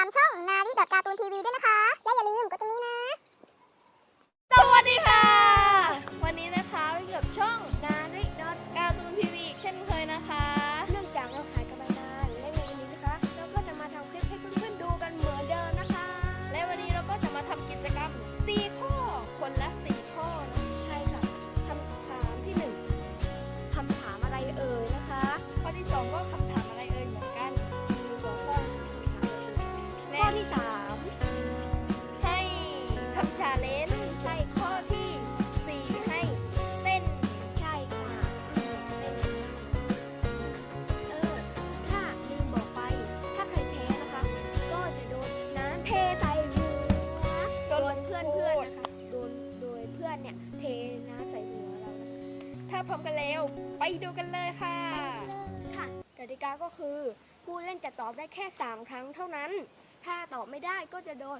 ามช่องนาดิการ์ตูนทีวีด้วยนะคะ และอย่าลืมกดตรงนี้นะ สวัสดีค่ะาพร้อมกันแล้ว ไปดูกันเลยค่ะ ค่ะกติกาก็คือ ผู้เล่นจะตอบได้แค่ 3 ครั้งเท่านั้น ถ้าตอบไม่ได้ก็จะโดน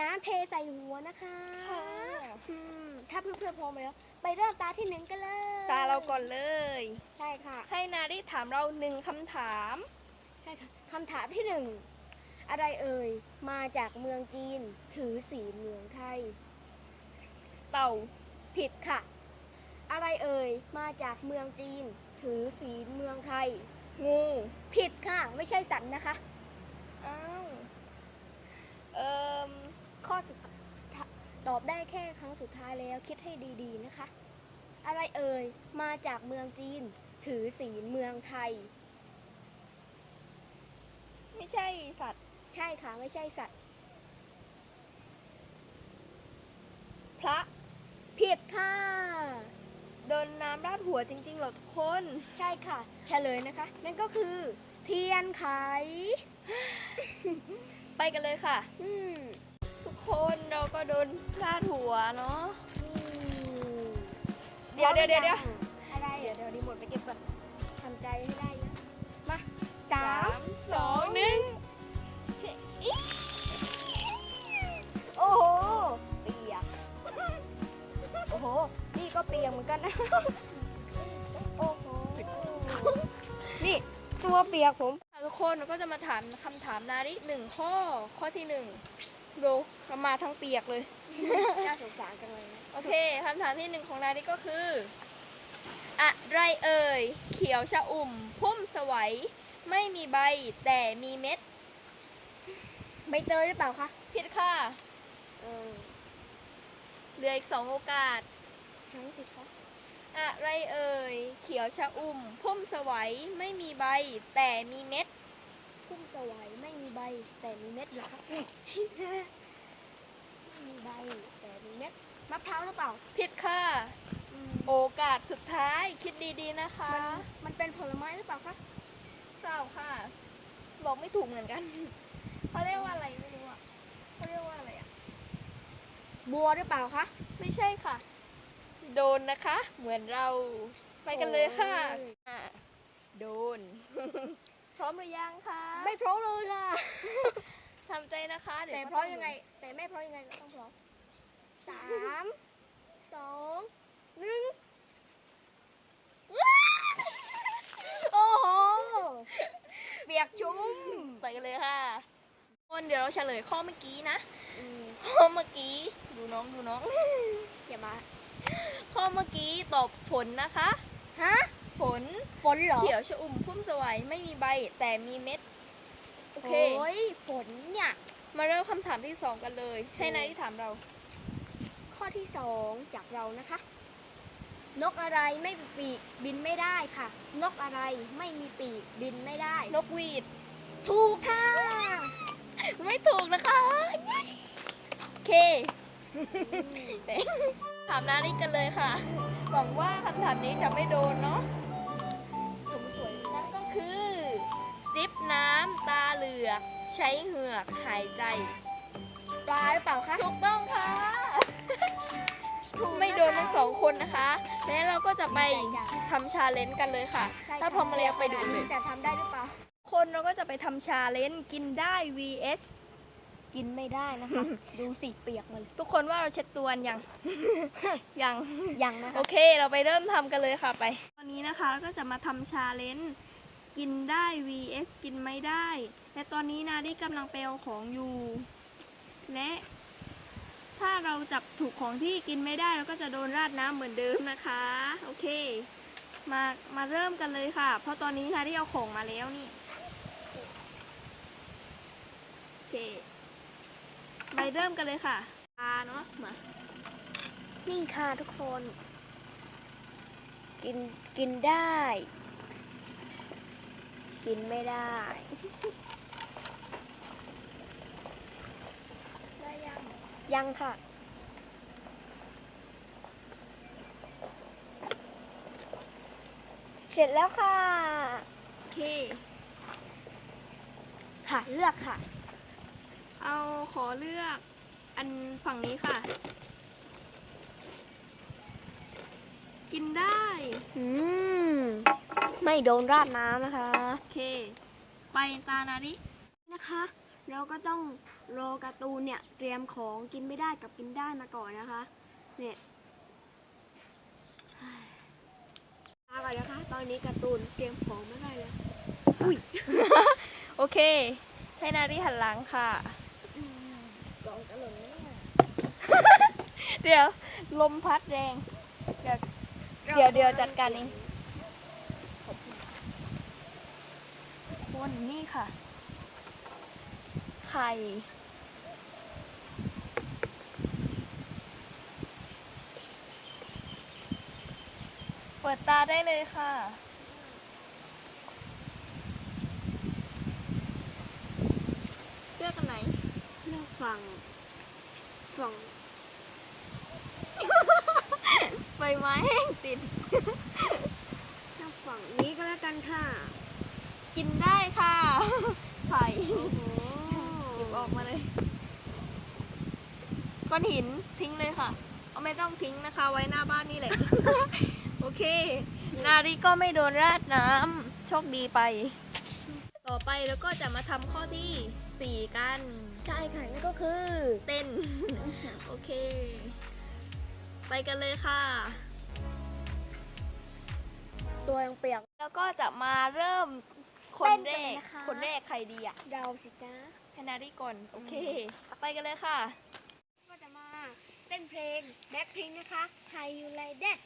น้ำเทใส่หัวนะคะค่ะอืมถ้าเพื่อนๆพร้อมแล้ว ไปเริ่มตาที่หนึ่งกันเลยตาเราก่อนเลย ใช่ค่ะ ให้นาริถามเราหนึ่งคำถาม ใช่ค่ะคำถามที่หนึ่งอะไรเอ่ย มาจากเมืองจีน ถือสีเมืองไทย เต่าผิดค่ะ อะไรเอ่ย มาจากเมืองจีน ถือสีลเมืองไทย งู ผิดค่ะ ไม่ใช่สัตว์นะคะ อ้าว เอ่มข้อสุดตอบได้แค่ครั้งสุดท้ายแล้วคิดให้ดีๆนะคะ อะไรเอ่ย มาจากเมืองจีน ถือสีลเมืองไทย ไม่ใช่สัตว์ ใช่ค่ะ ไม่ใช่สัตว์ พระ ผิดค่ะ ดนน้ำราดหัวจริงๆเหรอทุกคน ใช่ค่ะ เฉลยนะคะ นั่นก็คือ เทียนไข ไปกันเลยค่ะ อืมทุกคนเราก็โดนราดหัวเนาะอืมเดี๋ยวเดี๋ยวเดี๋ยวเดี๋ยว อะไร เดี๋ยวเดี๋ยวรีโมทไปเก็บก่อน ตัวเปียกผมค่ะทุกคนเราก็จะมาถามคำถามนาริหนึ่งข้อข้อที่หนึ่งดูเรามาทั้งเปียกเลย น่าสงสารจังเลยนะโอเคคำถามที่หนึ่งของนาริก็คือ อะไรเอ่ย เขียวชะอุ่ม พุ่มสวัย ไม่มีใบแต่มีเม็ดใบเตยหรือเปล่าคะผิดค่ะเออเหลืออีกสองโอกาส ทั้งสิคะ อะไรเอ่ย เขียวชะอุ่ม พุ่มสวัยไม่มีใบ แต่มีเม็ด พุ่มสวัยไม่มีใบ แต่มีเม็ดเหรอคะไม่มีใบ แต่มีเม็ดมะพร้าวหรือเปล่า ผิดค่ะอืมโอกาสสุดท้ายคิดดีๆนะคะมันมันเป็นผลไม้หรือเปล่าคะเปล่าค่ะ บอกไม่ถูกเหมือนกันเขาเรียกว่าอะไรไม่รู้อะเขาเรียกว่าอะไรอะ บัวหรือเปล่าคะ ไม่ใช่ค่ะ โดนนะคะ เหมือนเราไปกันเลยค่ะโอ้ยอะ โดน พร้อมหรือยังคะไม่พร้อมเลยค่ะ ทำใจนะคะดี๋วแต่เพราะยังไง แต่ไม่เพราะยังไงก็ต้องพร้อมสามสองหนึ่งว้าวโอ้โหเปียกชุ่มไปกันเลยค่ะคนเดี๋ยวเราเฉลยข้อเมื่อกี้นะอืมข้อเมื่อกี้ ดูน้องดูน้อง อย่ามา ข้อเมื่อกี้ตอบฝนนะคะ ฮะ ฝน ฝนเหรอ เขียวชอุ่มพุ่มสวัยไม่มีใบแต่มีเม็ด โอเค โอ้ยฝนเนี่ย มาเริ่มคำถามที่สองกันเลย ให้นายที่ถามเรา ข้อที่สองจากเรานะคะ นกอะไรไม่มีปีกบินไม่ได้ค่ะ นกอะไรไม่มีปีกบินไม่ได้ นกหวีด ถูกค่ะ ไม่ถูกนะคะ โอเค ถามนาริกันเลยค่ะ หวังว่าคำถามนี้จะไม่โดนเนาะผมสวยนั่นก็คือ จิบน้ำตาเหลือกใช้เหงือกหายใจปลาหรือเปล่าคะถูกต้องค่ะถูกไม่โดนทั้งสองคนนะคะแล้วเราก็จะไปทำชาเลนจ์กันเลยค่ะใช่ถ้าพร้อมแล้วไปดูขนาเลยจะทำได้หรือเปล่าคนเราก็จะไปทำชาเลนจ์กินได้ vs กินไม่ได้นะคะ ดูสิเปียกมัน ทุกคนว่าเราเช็ดตัวยัง ยังยังนะโอคะเค เราไปเริ่มทำกันเลยค่ะไป ตอนนี้นะคะเราก็จะมาทำชาเลนจ์กินได้ vs กินไม่ได้ และตอนนี้นาดิกำลังไปเอาของอยู่ และ ถ้าเราจับถูกของที่กินไม่ได้เราก็จะโดนราดน้ำเหมือนเดิมนะคะ โอเค มา มาเริ่มกันเลยค่ะ เพราะตอนนี้นาดิเอาของมาแล้วนี่ โอเค ไปเริ่มกันเลยค่ะปลาเนาะมานี่ค่ะทุกคน กินกินได้ กินไม่ได้ได้ยังยังค่ะ เสร็จแล้วค่ะ โอเค ค่ะเลือกค่ะ เอาขอเลือกอันฝั่งนี้ค่ะ กินได้ อืม ไม่โดนราดน้ำนะคะ โอเค ไปตานาดินะคะ เราก็ต้องรอการ์ตูนเนี่ย เตรียมของกินไม่ได้กับกินได้มาก่อนนะคะ เนี่ยมาก่อนนะคะ ตอนนี้การ์ตูนเตรียมของไม่ได้แล้ว อุ้ย โอเค ให้นาดิหันหลังค่ะ กองกระหล่นแน่ เดี๋ยวลมพัดแรง เดี๋ยวเดี๋ยวเดี๋ยวจัดการเองคนนี่ค่ะ ไข่ เปิดตาได้เลยค่ะเลือกกันไหนเลือกฝั่งฝั่ง ใบไม้แห้งติดเลือกฝั่งนี้ก็แล้วกันค่ะ กินได้ค่ะไข่โอ้โหหยิบออกมาเลย ก้อนหินทิ้งเลยค่ะ เอาไม่ต้องทิ้งนะคะ ไว้หน้าบ้านนี่แหละ โอเค นาริก็ไม่โดนราดน้ำโชคดีไป ต่อไปแล้วก็จะมาทำข้อที่4กัน ใช่ค่ะนั่นก็คือ เต้น โอเค ไปกันเลยค่ะ ตัวยังเปียก แล้วก็จะมาเริ่มคนเต้นแรกันเลยกนะคะ คนแรกใครดีอะเราสิจ้าให้นาริก่อน โอเค ไปกันเลยค่ะ ก็จะมาเต้นเพลงแบ็คพิงนะคะ How You Like That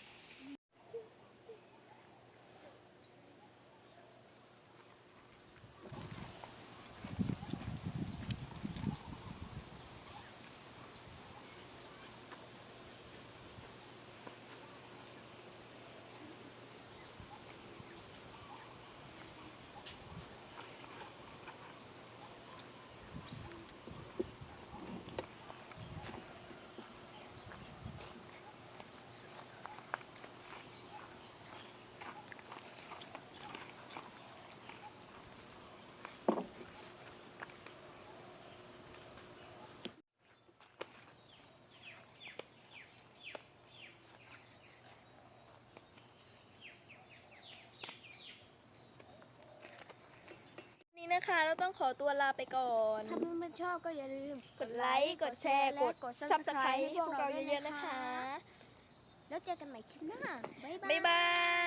นี่ นะคะ เราต้องขอตัวลาไปก่อน ถ้าเพื่อนๆชอบก็อย่าลืม กดไลค์ กดแชร์ กดกด subscribe ให้พวกเราเยอะๆนะคะ แล้วเจอกันใหม่คลิปหน้า บ๊ายบาย บ๊ายบาย